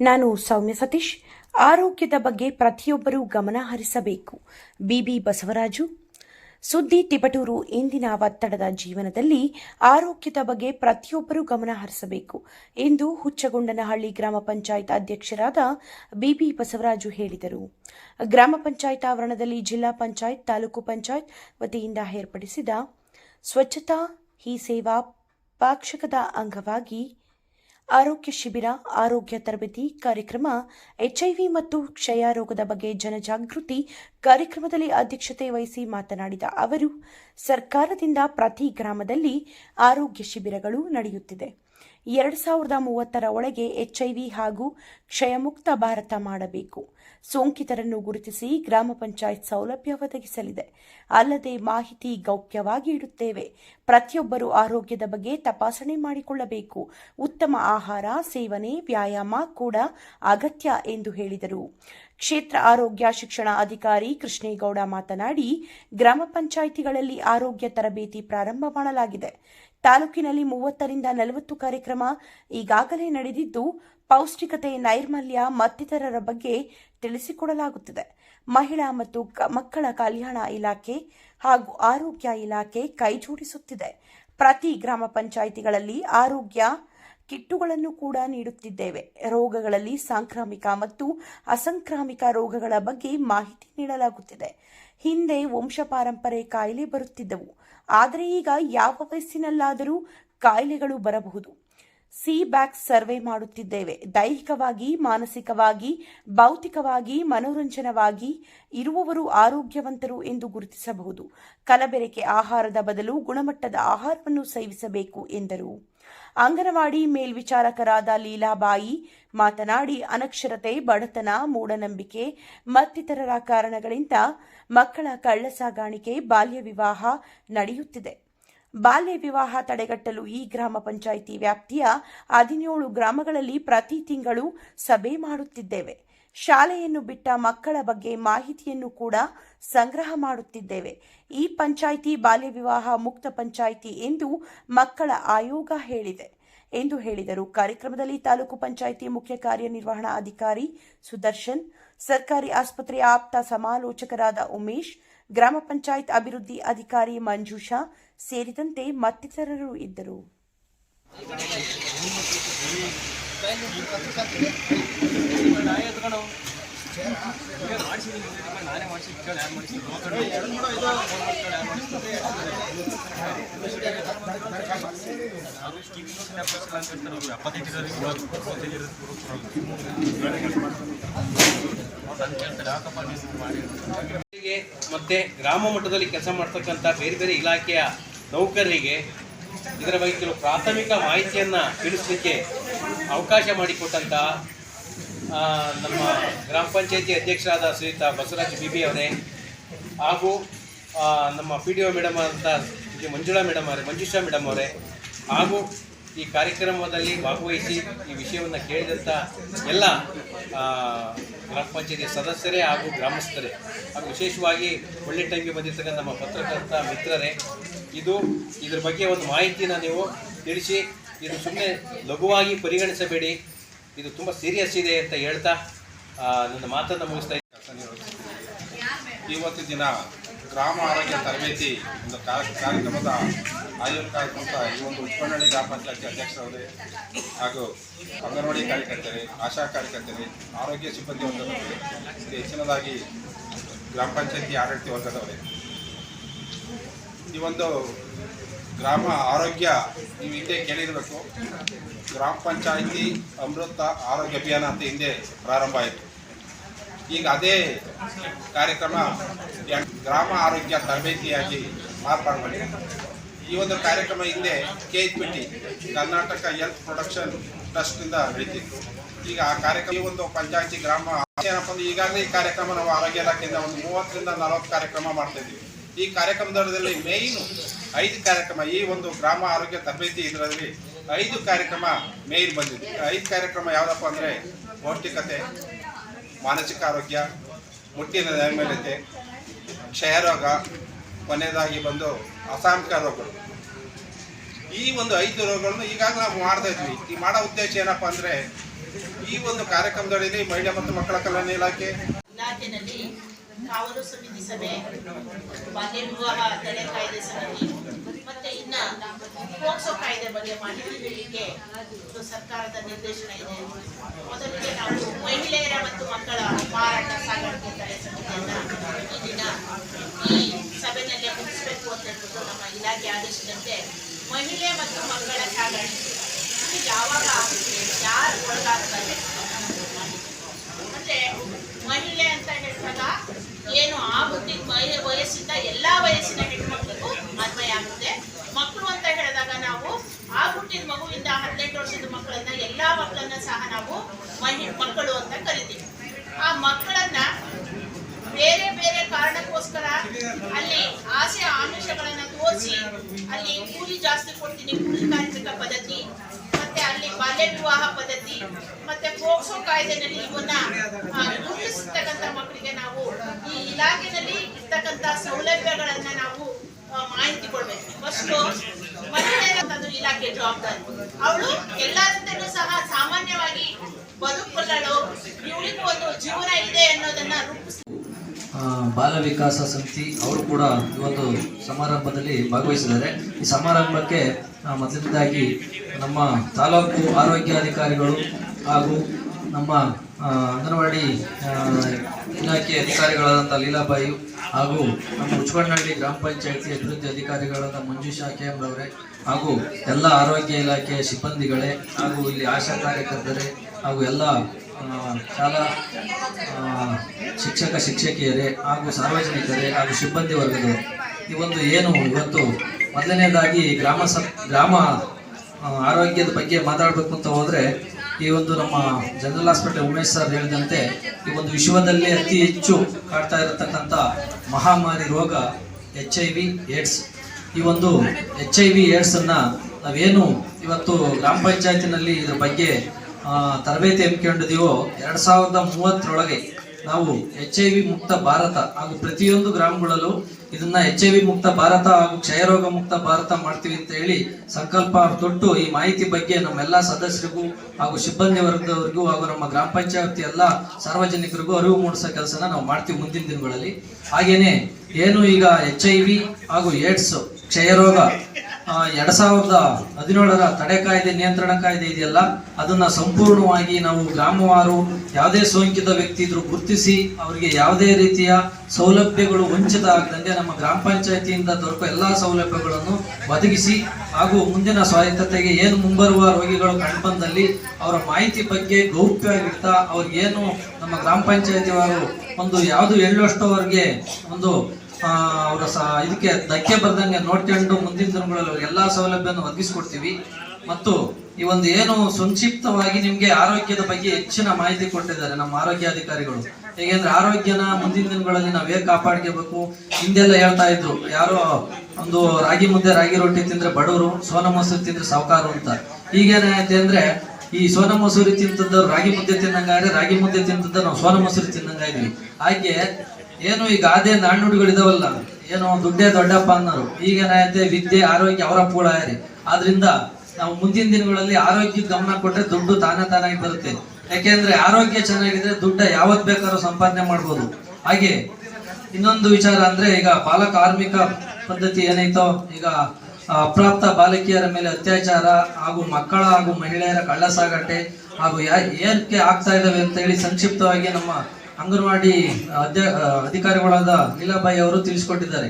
ನಾನು ಸೌಮ್ಯ ಸತೀಶ್. ಆರೋಗ್ಯದ ಬಗ್ಗೆ ಪ್ರತಿಯೊಬ್ಬರೂ ಗಮನ ಹರಿಸಬೇಕು. ಬಿಬಿ ಬಸವರಾಜು. ಸುದ್ದಿ ತಿಪಟೂರು ಇಂದಿನ ಒತ್ತಡದ ಜೀವನದಲ್ಲಿ ಆರೋಗ್ಯದ ಬಗ್ಗೆ ಪ್ರತಿಯೊಬ್ಬರೂ ಗಮನ ಹರಿಸಬೇಕು ಎಂದು ಹುಚ್ಚಗೊಂಡನಹಳ್ಳಿ ಗ್ರಾಮ ಪಂಚಾಯತ್ ಅಧ್ಯಕ್ಷರಾದ ಬಿಬಿ ಬಸವರಾಜು ಹೇಳಿದರು. ಗ್ರಾಮ ಪಂಚಾಯತ್ ಆವರಣದಲ್ಲಿ ಜಿಲ್ಲಾ ಪಂಚಾಯತ್, ತಾಲೂಕು ಪಂಚಾಯತ್ ವತಿಯಿಂದ ಏರ್ಪಡಿಸಿದ ಸ್ವಚ್ಛತಾ ಹಿ ಸೇವಾ ಪಾಕ್ಷಿಕದ ಅಂಗವಾಗಿ ಆರೋಗ್ಯ ಶಿಬಿರ, ಆರೋಗ್ಯ ತರಬೇತಿ ಕಾರ್ಯಕ್ರಮ ಎಚ್ಐವಿ ಮತ್ತು ಕ್ಷಯ ರೋಗದ ಬಗ್ಗೆ ಜನಜಾಗೃತಿ ಕಾರ್ಯಕ್ರಮದಲ್ಲಿ ಅಧ್ಯಕ್ಷತೆ ವಹಿಸಿ ಮಾತನಾಡಿದ ಅವರು, ಸರ್ಕಾರದಿಂದ ಪ್ರತಿ ಗ್ರಾಮದಲ್ಲಿ ಆರೋಗ್ಯ ಶಿಬಿರಗಳು ನಡೆಯುತ್ತಿದೆ. ಎರಡು ಸಾವಿರದ ಮೂವತ್ತರ ಒಳಗೆ ಎಚ್ಐವಿ ಹಾಗೂ ಕ್ಷಯಮುಕ್ತ ಭಾರತ ಮಾಡಬೇಕು. ಸೋಂಕಿತರನ್ನು ಗುರುತಿಸಿ ಗ್ರಾಮ ಪಂಚಾಯತ್ ಸೌಲಭ್ಯ ಒದಗಿಸಲಿದೆ. ಅಲ್ಲದೆ ಮಾಹಿತಿ ಗೌಪ್ಯವಾಗಿ ಇಡುತ್ತೇವೆ. ಪ್ರತಿಯೊಬ್ಬರು ಆರೋಗ್ಯದ ಬಗ್ಗೆ ತಪಾಸಣೆ ಮಾಡಿಕೊಳ್ಳಬೇಕು. ಉತ್ತಮ ಆಹಾರ, ಸೇವನೆ, ವ್ಯಾಯಾಮ ಕೂಡ ಅಗತ್ಯ ಎಂದು ಹೇಳಿದರು. ಕ್ಷೇತ್ರ ಆರೋಗ್ಯ ಶಿಕ್ಷಣ ಅಧಿಕಾರಿ ಕೃಷ್ಣೇಗೌಡ ಮಾತನಾಡಿ, ಗ್ರಾಮ ಪಂಚಾಯಿತಿಗಳಲ್ಲಿ ಆರೋಗ್ಯ ತರಬೇತಿ ಪ್ರಾರಂಭ ಮಾಡಲಾಗಿದೆ. ತಾಲೂಕಿನಲ್ಲಿ ಮೂವತ್ತರಿಂದ ನಲವತ್ತು ಕಾರ್ಯಕ್ರಮ ಈಗಾಗಲೇ ನಡೆದಿದ್ದು, ಪೌಷ್ಟಿಕತೆ, ನೈರ್ಮಲ್ಯ ಮತ್ತಿತರರ ಬಗ್ಗೆ ತಿಳಿಸಿಕೊಡಲಾಗುತ್ತಿದೆ. ಮಹಿಳಾ ಮತ್ತು ಮಕ್ಕಳ ಕಲ್ಯಾಣ ಇಲಾಖೆ ಹಾಗೂ ಆರೋಗ್ಯ ಇಲಾಖೆ ಕೈಜೋಡಿಸುತ್ತಿದೆ ಪ್ರತಿ ಗ್ರಾಮ ಪಂಚಾಯಿತಿಗಳಲ್ಲಿ ಆರೋಗ್ಯ ಕಿಟ್ಟುಗಳನ್ನು ಕೂಡ ನೀಡುತ್ತಿದ್ದೇವೆ. ರೋಗಗಳಲ್ಲಿ ಸಾಂಕ್ರಾಮಿಕ ಮತ್ತು ಅಸಂಕ್ರಾಮಿಕ ರೋಗಗಳ ಬಗ್ಗೆ ಮಾಹಿತಿ ನೀಡಲಾಗುತ್ತಿದೆ. ಹಿಂದೆ ವಂಶಪಾರಂಪರೆ ಕಾಯಿಲೆ ಬರುತ್ತಿದ್ದವು. ಆದರೆ ಈಗ ಯಾವ ವಯಸ್ಸಿನಲ್ಲಾದರೂ ಕಾಯಿಲೆಗಳು ಬರಬಹುದು. ಸಿ ಬ್ಯಾಕ್ ಸರ್ವೆ ಮಾಡುತ್ತಿದ್ದೇವೆ. ದೈಹಿಕವಾಗಿ, ಮಾನಸಿಕವಾಗಿ, ಭೌತಿಕವಾಗಿ, ಮನೋರಂಜನವಾಗಿ ಇರುವವರು ಆರೋಗ್ಯವಂತರು ಎಂದು ಗುರುತಿಸಬಹುದು. ಕಲಬೆರಕೆ ಆಹಾರದ ಬದಲು ಗುಣಮಟ್ಟದ ಆಹಾರವನ್ನು ಸೇವಿಸಬೇಕು ಎಂದರು. ಅಂಗನವಾಡಿ ಮೇಲ್ವಿಚಾರಕರಾದ ಲೀಲಾಬಾಯಿ ಮಾತನಾಡಿ ಅನಕ್ಷರತೆ ಬಡತನ ಮೂಢನಂಬಿಕೆ ಮತ್ತಿತರರ ಕಾರಣಗಳಿಂದ ಮಕ್ಕಳ ಕಳ್ಳಸಾಗಾಣಿಕೆ ಬಾಲ್ಯ ವಿವಾಹ ನಡೆಯುತ್ತಿದೆ. ಬಾಲ್ಯ ವಿವಾಹ ತಡೆಗಟ್ಟಲು ಈ ಗ್ರಾಮ ಪಂಚಾಯಿತಿ ವ್ಯಾಪ್ತಿಯ ಹದಿನೇಳು ಗ್ರಾಮಗಳಲ್ಲಿ ಪ್ರತಿ ತಿಂಗಳು ಸಭೆ ಮಾಡುತ್ತಿದ್ದೇವೆ. ಶಾಲೆಯನ್ನು ಬಿಟ್ಟ ಮಕ್ಕಳ ಬಗ್ಗೆ ಮಾಹಿತಿಯನ್ನು ಕೂಡ ಸಂಗ್ರಹ ಮಾಡುತ್ತಿದ್ದೇವೆ. ಈ ಪಂಚಾಯಿತಿ ಬಾಲ್ಯ ವಿವಾಹ ಮುಕ್ತ ಪಂಚಾಯಿತಿ ಎಂದು ಮಕ್ಕಳ ಆಯೋಗ ಹೇಳಿದೆ ಎಂದು ಹೇಳಿದರು. ಕಾರ್ಯಕ್ರಮದಲ್ಲಿ ತಾಲೂಕು ಪಂಚಾಯಿತಿ ಮುಖ್ಯ ಕಾರ್ಯನಿರ್ವಹಣಾ ಅಧಿಕಾರಿ ಸುದರ್ಶನ್, ಸರ್ಕಾರಿ ಆಸ್ಪತ್ರೆಯ ಆಪ್ತ ಸಮಾಲೋಚಕರಾದ ಉಮೇಶ್ ಗ್ರಾಮ ಪಂಚಾಯತ್ ಅಭಿವೃದ್ಧಿ ಅಧಿಕಾರಿ ಮಂಜುಷಾ ಸೇರಿದಂತೆ ಮತ್ತಿತರರು ಇದ್ದರು. ಮತ್ತೆ ಗ್ರಾಮ ಮಟ್ಟದಲ್ಲಿ ಕೆಲಸ ಮಾಡ್ತಕ್ಕಂಥ ಬೇರೆ ಬೇರೆ ಇಲಾಖೆಯ ನೌಕರರಿಗೆ ಇದರ ಬಗ್ಗೆ ಕೆಲವು ಪ್ರಾಥಮಿಕ ಮಾಹಿತಿಯನ್ನು ತಿಳಿಸಲಿಕ್ಕೆ ಅವಕಾಶ ಮಾಡಿಕೊಟ್ಟಂಥ ನಮ್ಮ ಗ್ರಾಮ ಪಂಚಾಯತಿ ಅಧ್ಯಕ್ಷರಾದ ಶ್ರೀಯುತ ಬಸವರಾಜ್ ಬಿ ಅವರೇ, ಹಾಗೂ ನಮ್ಮ ಪಿ ಡಿ ಒ ಮೇಡಮ್ ಅಂತ ಮಂಜುಳಾ ಮೇಡಮ್ ಅವರೇ ಮಂಜುಷಾ ಮೇಡಮ್ ಅವರೇ, ಹಾಗೂ ಈ ಕಾರ್ಯಕ್ರಮದಲ್ಲಿ ಭಾಗವಹಿಸಿ ಈ ವಿಷಯವನ್ನು ಕೇಳಿದಂಥ ಎಲ್ಲ ಗ್ರಾಮ ಪಂಚಾಯತಿ ಸದಸ್ಯರೇ ಹಾಗೂ ಗ್ರಾಮಸ್ಥರೇ, ಹಾಗೂ ವಿಶೇಷವಾಗಿ ಒಳ್ಳೆ ಟೈಮ್ಗೆ ಬಂದಿರ್ತಕ್ಕಂಥ ನಮ್ಮ ಪತ್ರಕರ್ತ ಮಿತ್ರರೇ, ಇದು ಇದ್ರ ಬಗ್ಗೆ ಒಂದು ಮಾಹಿತಿನ ನೀವು ತಿಳಿಸಿ, ಇದು ಸುಮ್ಮನೆ ಲಘುವಾಗಿ ಪರಿಗಣಿಸಬೇಡಿ. ಇದು ತುಂಬ ಸೀರಿಯಸ್ ಇದೆ ಅಂತ ಹೇಳ್ತಾ ನನ್ನ ಮಾತನ್ನು ಮುಗಿಸ್ತಾ ಇವತ್ತು ದಿನ ಗ್ರಾಮ ಆರೋಗ್ಯ ತರಬೇತಿ ಒಂದು ಕಾ- ಆಯೋಜಕ ಈ ಒಂದು ಉತ್ಪನ್ನಳ್ಳಿ ಗ್ರಾಮ ಪಂಚಾಯತಿ ಅಧ್ಯಕ್ಷರವರೇ ಹಾಗೂ ಅಂಗನವಾಡಿ ಕಾರ್ಯಕರ್ತರೆ, ಆಶಾ ಕಾರ್ಯಕರ್ತರೆ, ಆರೋಗ್ಯ ಸಿಬ್ಬಂದಿ ವರ್ಗದವರೇ ಹೆಚ್ಚಿನದಾಗಿ ಗ್ರಾಮ ಪಂಚಾಯತಿ ಆಡಳಿತ ವರ್ಗದವರೇ. ಈ ಒಂದು ಗ್ರಾಮ ಆರೋಗ್ಯ ನೀವು ಹಿಂದೆ ಕೇಳಿರಬೇಕು. ಗ್ರಾಮ ಪಂಚಾಯತಿ ಅಮೃತ ಆರೋಗ್ಯ ಅಭಿಯಾನ ಅಂತ ಹಿಂದೆ ಪ್ರಾರಂಭ ಆಯಿತು. ಈಗ ಅದೇ ಕಾರ್ಯಕ್ರಮ ಗ್ರಾಮ ಆರೋಗ್ಯ ತರಬೇತಿಯಾಗಿ ಮಾರ್ಪಾಡು ಮಾಡಿದೆ ಈ ಒಂದು ಕಾರ್ಯಕ್ರಮ ಹಿಂದೆ K H P T Karnataka health production ಟ್ರಸ್ಟಿಂದ ನಡೀತಿತ್ತು ಈಗ ಆ ಕಾರ್ಯಕ್ರಮ ಒಂದು ಪಂಚಾಯತಿ ಗ್ರಾಮ, ಏನಪ್ಪ ಅಂದ್ರೆ ಈಗಾಗಲೇ ಈ ಕಾರ್ಯಕ್ರಮ ನಾವು ಆರೋಗ್ಯ ಇಲಾಖೆಯಿಂದ ಒಂದು ಮೂವತ್ತರಿಂದ ನಲವತ್ತು ಕಾರ್ಯಕ್ರಮ ಮಾಡ್ತಾ ಈ ಕಾರ್ಯಕ್ರಮದಲ್ಲಿ ಮೇಯ್ನು ಐದು ಕಾರ್ಯಕ್ರಮ, ಈ ಒಂದು ಗ್ರಾಮ ಆರೋಗ್ಯ ತರಬೇತಿ ಇದರಲ್ಲಿ ಐದು ಕಾರ್ಯಕ್ರಮ ಮೇಯ್ನ್ ಬಂದಿದೆ. ಐದು ಕಾರ್ಯಕ್ರಮ ಯಾವುದಪ್ಪ ಅಂದರೆ ಪೌಷ್ಟಿಕತೆ, ಮಾನಸಿಕ ಆರೋಗ್ಯ, ಮುಟ್ಟಿನ ನೈರ್ಮಲ್ಯತೆ, ಕ್ಷಯರೋಗ ಕೊನೆಯದಾಗಿ ಬಂದು ಅಸಾಂಕ ರೋಗಗಳು. ಈ ಒಂದು ಐದು ರೋಗಗಳನ್ನು ಈಗಾಗಲೇ ನಾವು ಮಾಡ್ತಾ ಇದ್ವಿ. ಈ ಮಾಡೋ ಉದ್ದೇಶ ಏನಪ್ಪ ಅಂದರೆ, ಈ ಒಂದು ಕಾರ್ಯಕ್ರಮದಲ್ಲಿ ಮಹಿಳಾ ಮತ್ತು ಮಕ್ಕಳ ಕಲ್ಯಾಣ ಇಲಾಖೆ, ಇಲಾಖೆನಲ್ಲಿ ಕಾವಲು ಸಮಿತಿ ಸಭೆ, ಬಾಲ್ಯ ವಿವಾಹ ತಡೆ ಕಾಯ್ದೆ ಸಮಿತಿ, ಮತ್ತೆ ಇನ್ನ ಪೋಕ್ಸೋ ಕಾಯ್ದೆ ಬಗ್ಗೆ ಮಾಹಿತಿ ನೀಡಲಿಕ್ಕೆ ಸರ್ಕಾರದ ನಿರ್ದೇಶನ ಇದೆ. ಮೊದಲಿಗೆ ನಾವು ಮಹಿಳೆಯರ ಮತ್ತು ಮಕ್ಕಳ ಮಾರಾಟ ಸಾಗಾಣಿಕೆ ತಡೆ ಸಮಿತಿಯನ್ನ ಈ ದಿನ ಸಭೆಯಲ್ಲಿ ಮುಗಿಸಬೇಕು ಅಂತ ಹೇಳ್ಬಿಟ್ಟು ನಮ್ಮ ಇಲಾಖೆ ಆದೇಶದಂತೆ ಮಹಿಳೆ ಮತ್ತು ಮಕ್ಕಳ ಸಾಗಣೆ ಇದು ಯಾವಾಗ ಆಗುತ್ತೆ, ಯಾರು ಒಳಗಾಗ್ತಾರೆ ಮತ್ತೆ ಮಹಿಳೆ ಅಂತ ಹೇಳಿದಾಗ ಏನು ಆ ಬುದ್ಧಿ ವಯ- ವಯಸ್ಸಿಂದ ಎಲ್ಲಾ ವಯಸ್ಸಿನ ಹೆಣ್ಮಕ್ಳಿಗೂ ಅನ್ವಯ ಆಗುತ್ತೆ. ಮಕ್ಕಳು ಅಂತ ಹೇಳಿದಾಗ ನಾವು ಆ ಹುಟ್ಟಿದ ಮಗುವಿಂದ ಹದಿನೆಂಟು ವರ್ಷದ ಮಕ್ಕಳನ್ನ, ಎಲ್ಲಾ ಮಕ್ಕಳನ್ನ ಸಹ ನಾವು ಮಹಿ, ಮಕ್ಕಳು ಅಂತ ಕರಿತೀವಿ ಆ ಮಕ್ಕಳನ್ನ ಬೇರೆ ಬೇರೆ ಕಾರಣಕ್ಕೋಸ್ಕರ ಅಲ್ಲಿ ಆಸೆ ಆಮಿಷಗಳನ್ನ ತೋರಿಸಿ ಅಲ್ಲಿ ಕೂಲಿ ಜಾಸ್ತಿ ಕೊಡ್ತೀನಿ, ಕೂಲಿ ಕಾರ್ಮಿಕ ಪದ್ಧತಿ, ಮತ್ತೆ ಅಲ್ಲಿ ಬಾಲ್ಯ ವಿವಾಹ ಪದ್ಧತಿ, ಮತ್ತೆ ಪೋಕ್ಸೋ ಕಾಯ್ದೆನಲ್ಲಿ ಇವನ್ನ ಗುರುತಿಸ್ತಕ್ಕಂಥ ಮಕ್ಕಳಿಗೆ ನಾವು ಈ ಇಲಾಖೆನಲ್ಲಿ ಇರ್ತಕ್ಕಂಥ ಸೌಲಭ್ಯಗಳನ್ನ ನಾವು ಮಾಹಿತಿ ಕೊಡ್ಬೇಕು. ಫಸ್ಟ್ ಮಹಿಳೆ ಇಲಾಖೆ ಜವಾಬ್ದಾರಿ. ಅವಳು ಎಲ್ಲರಿಂದಲೂ ಸಹ ಸಾಮಾನ್ಯವಾಗಿ ಬದುಕೊಳ್ಳಲು ಇವಳಿಗೂ ಒಂದು ಜೀವನ ಇದೆ ಅನ್ನೋದನ್ನ ರೂಪಿಸ್ ಆ, ಬಾಲ ವಿಕಾಸ ಸಮಿತಿ ಅವರು ಕೂಡ ಒಂದು ಸಮಾರಂಭದಲ್ಲಿ ಭಾಗವಹಿಸಿದ್ದಾರೆ. ಈ ಸಮಾರಂಭಕ್ಕೆ ಮೊದಲನೇದಾಗಿ ನಮ್ಮ ತಾಲೂಕು ಆರೋಗ್ಯಾಧಿಕಾರಿಗಳು ಹಾಗೂ ನಮ್ಮ ಅಂಗನವಾಡಿ ಇಲಾಖೆ ಅಧಿಕಾರಿಗಳಾದಂಥ ಲೀಲಾಬಾಯಿ ಹಾಗೂ ನಮ್ಮ ಉಚ್ಕೊಂಡಹಳ್ಳಿ ಗ್ರಾಮ ಪಂಚಾಯತಿ ಅಭಿವೃದ್ಧಿ ಅಧಿಕಾರಿಗಳಾದ ಮಂಜುಷಾ ಕೆ ಎಂ ರವರೇ ಹಾಗೂ ಎಲ್ಲ ಆರೋಗ್ಯ ಇಲಾಖೆಯ ಸಿಬ್ಬಂದಿಗಳೇ ಹಾಗೂ ಇಲ್ಲಿ ಆಶಾ ಕಾರ್ಯಕರ್ತರೇ ಹಾಗೂ ಎಲ್ಲ ಶಾಲಾ ಶಿಕ್ಷಕ, ಶಿಕ್ಷಕಿಯರೇ ಹಾಗೂ ಸಾರ್ವಜನಿಕರೇ ಹಾಗೂ ಸಿಬ್ಬಂದಿ ವರ್ಗದವರು, ಈ ಒಂದು ಏನು ಇವತ್ತು ಮೊದಲನೇದಾಗಿ ಗ್ರಾಮ ಸ, ಗ್ರಾಮ ಆರೋಗ್ಯದ ಬಗ್ಗೆ ಮಾತಾಡಬೇಕು ಅಂತ ಹೋದರೆ ಈ ಒಂದು ನಮ್ಮ ಜನರಲ್ ಹಾಸ್ಪಿಟಲ್ ಉಮೇಶ್ ಸರ್ ಹೇಳಿದಂತೆ ಈ ಒಂದು ವಿಶ್ವದಲ್ಲೇ ಅತಿ ಹೆಚ್ಚು ಕಾಡ್ತಾ ಇರತಕ್ಕಂಥ ಮಹಾಮಾರಿ ರೋಗ ಎಚ್ ಐ ವಿ, ಏಡ್ಸ್. ಈ ಒಂದು ಎಚ್ ಐ ವಿ, ಏಡ್ಸನ್ನು ನಾವೇನು ಇವತ್ತು ಗ್ರಾಮ ಪಂಚಾಯತಿನಲ್ಲಿ ಇದರ ಬಗ್ಗೆ ತರಬೇತಿ ಹಮ್ಮಿಕೊಂಡಿದೀವೋ ಎರಡು ಸಾವಿರದ ಮೂವತ್ತರೊಳಗೆ ನಾವು ಎಚ್ ಐ ವಿ ಮುಕ್ತ ಭಾರತ ಹಾಗೂ ಪ್ರತಿಯೊಂದು ಗ್ರಾಮಗಳಲ್ಲೂ ಇದನ್ನ ಎಚ್ ಐ ವಿ ಮುಕ್ತ ಭಾರತ ಹಾಗೂ ಕ್ಷಯರೋಗ ಮುಕ್ತ ಭಾರತ ಮಾಡ್ತೀವಿ ಅಂತ ಹೇಳಿ ಸಂಕಲ್ಪ ತೊಟ್ಟು ಈ ಮಾಹಿತಿ ಬಗ್ಗೆ ನಮ್ಮೆಲ್ಲ ಸದಸ್ಯರಿಗೂ ಹಾಗೂ ಸಿಬ್ಬಂದಿ ವರ್ಗದವರಿಗೂ ಹಾಗೂ ನಮ್ಮ ಗ್ರಾಮ ಪಂಚಾಯತಿ ಎಲ್ಲ ಸಾರ್ವಜನಿಕರಿಗೂ ಅರಿವು ಮೂಡಿಸೋ ಕೆಲಸನ ನಾವು ಮಾಡ್ತೀವಿ ಮುಂದಿನ ದಿನಗಳಲ್ಲಿ. ಹಾಗೇನೆ, ಏನು ಈಗ ಎಚ್ ಐ ವಿ ಹಾಗೂ ಏಡ್ಸ್ ಕ್ಷಯರೋಗ ಎರಡ್ ಸಾವಿರದ ಹದಿನೇಳರ ತಡೆ ಕಾಯ್ದೆ ನಿಯಂತ್ರಣ ಕಾಯ್ದೆ ಇದೆಯಲ್ಲ ಅದನ್ನ ಸಂಪೂರ್ಣವಾಗಿ ನಾವು ಗ್ರಾಮವಾರು ಯಾವುದೇ ಸೋಂಕಿತ ವ್ಯಕ್ತಿ ಇದ್ರು ಗುರುತಿಸಿ ಅವರಿಗೆ ಯಾವುದೇ ರೀತಿಯ ಸೌಲಭ್ಯಗಳು ವಂಚಿತ ಆಗದಂತೆ ನಮ್ಮ ಗ್ರಾಮ ಪಂಚಾಯತಿಯಿಂದ ದೊರಕುವ ಎಲ್ಲಾ ಸೌಲಭ್ಯಗಳನ್ನು ಒದಗಿಸಿ ಹಾಗೂ ಮುಂದಿನ ಸ್ವಾಯತ್ತತೆಗೆ ಏನು ಮುಂಬರುವ ರೋಗಿಗಳು ಕಂಡುಬಂದಲ್ಲಿ ಅವರ ಮಾಹಿತಿ ಬಗ್ಗೆ ಗೌಪ್ಯವಾಗಿರ್ತಾ ಅವ್ರಿಗೇನು ನಮ್ಮ ಗ್ರಾಮ ಪಂಚಾಯತಿಯವರು ಒಂದು ಯಾವುದು ಹೇಳುವಷ್ಟುವರೆಗೆ ಒಂದು ಆ, ಅವರ ಸ ಇದಕ್ಕೆ ಧಕ್ಕೆ ಬರ್ದಂಗೆ ನೋಡ್ಕೊಂಡು ಮುಂದಿನ ದಿನಗಳಲ್ಲಿ ಅವ್ರಿಗೆ ಎಲ್ಲ ಸೌಲಭ್ಯವನ್ನು ಒದಗಿಸ್ಕೊಡ್ತೀವಿ. ಮತ್ತು ಈ ಒಂದು ಏನು ಸಂಕ್ಷಿಪ್ತವಾಗಿ ನಿಮಗೆ ಆರೋಗ್ಯದ ಬಗ್ಗೆ ಹೆಚ್ಚಿನ ಮಾಹಿತಿ ಕೊಟ್ಟಿದ್ದಾರೆ ನಮ್ಮ ಆರೋಗ್ಯಾಧಿಕಾರಿಗಳು. ಹೇಗೆಂದ್ರೆ ಆರೋಗ್ಯನ ಮುಂದಿನ ದಿನಗಳಲ್ಲಿ ನಾವು ಹೇಗೆ ಕಾಪಾಡ್ಕೋಬೇಕು? ಹಿಂದೆಲ್ಲ ಹೇಳ್ತಾ ಇದ್ರು, ಯಾರೋ ಒಂದು ರಾಗಿ ಮುದ್ದೆ, ರಾಗಿ ರೊಟ್ಟಿ ತಿಂದ್ರೆ ಬಡವರು, ಸೋನ ಮೊಸರು ತಿಂದ್ರೆ ಸಾವುಕಾರು ಅಂತ. ಈಗೇನಾಯ್ತು ಅಂದ್ರೆ ಈ ಸೋನ ಮಸೂರಿ ತಿಂತದ್ದವ್ರು ರಾಗಿ ಮುದ್ದೆ ತಿನ್ನಂಗಾದ್ರೆ ರಾಗಿ ಮುದ್ದೆ ತಿಂತದ್ದು ನಾವು ಸೋನ ಮಸೂರಿ ತಿನ್ನಂಗಾದ್ವಿ ಹಾಗೆ ಏನು ಈ ಗಾದೆ ನಾಣ್ಣುಡಿಗಳಿದಾವಲ್ಲ, ಏನೋ ದುಡ್ಡೇ ದೊಡ್ಡಪ್ಪ ಅನ್ನೋರು. ಈಗೇನಾಯ್ತೆ ವಿದ್ಯೆ, ಆರೋಗ್ಯ, ಅವರ ಪೂಳಾಯರಿ ಆದ್ರಿಂದ ನಾವು ಮುಂದಿನ ದಿನಗಳಲ್ಲಿ ಆರೋಗ್ಯದ ಗಮನ ಕೊಟ್ಟರೆ ದುಡ್ಡು ತಾನೇ ತಾನಾಗಿ ಬರುತ್ತೆ. ಯಾಕೆಂದ್ರೆ ಆರೋಗ್ಯ ಚೆನ್ನಾಗಿದ್ರೆ ದುಡ್ಡ ಯಾವತ್ ಬೇಕಾದ್ರೂ ಸಂಪಾದನೆ ಮಾಡ್ಬೋದು. ಹಾಗೆ ಇನ್ನೊಂದು ವಿಚಾರ ಅಂದ್ರೆ, ಈಗ ಬಾಲ ಕಾರ್ಮಿಕ ಪದ್ಧತಿ ಏನೈತೋ ಈಗ ಅಪ್ರಾಪ್ತ ಬಾಲಕಿಯರ ಮೇಲೆ ಅತ್ಯಾಚಾರ ಹಾಗೂ ಮಕ್ಕಳ ಹಾಗೂ ಮಹಿಳೆಯರ ಕಳ್ಳ ಸಾಗಾಟೆ ಹಾಗೂ ಯಾ- ಏನಕ್ಕೆ ಆಗ್ತಾ ಇದಾವೆ ಅಂತ ಹೇಳಿ ಸಂಕ್ಷಿಪ್ತವಾಗಿ ನಮ್ಮ ಅಂಗನವಾಡಿ ಅಧ್ಯ ಅಧಿಕಾರಿಗಳಾದ ಲೀಲಾಬಾಯಿ ಅವರು ತಿಳಿಸ್ಕೊಟ್ಟಿದ್ದಾರೆ.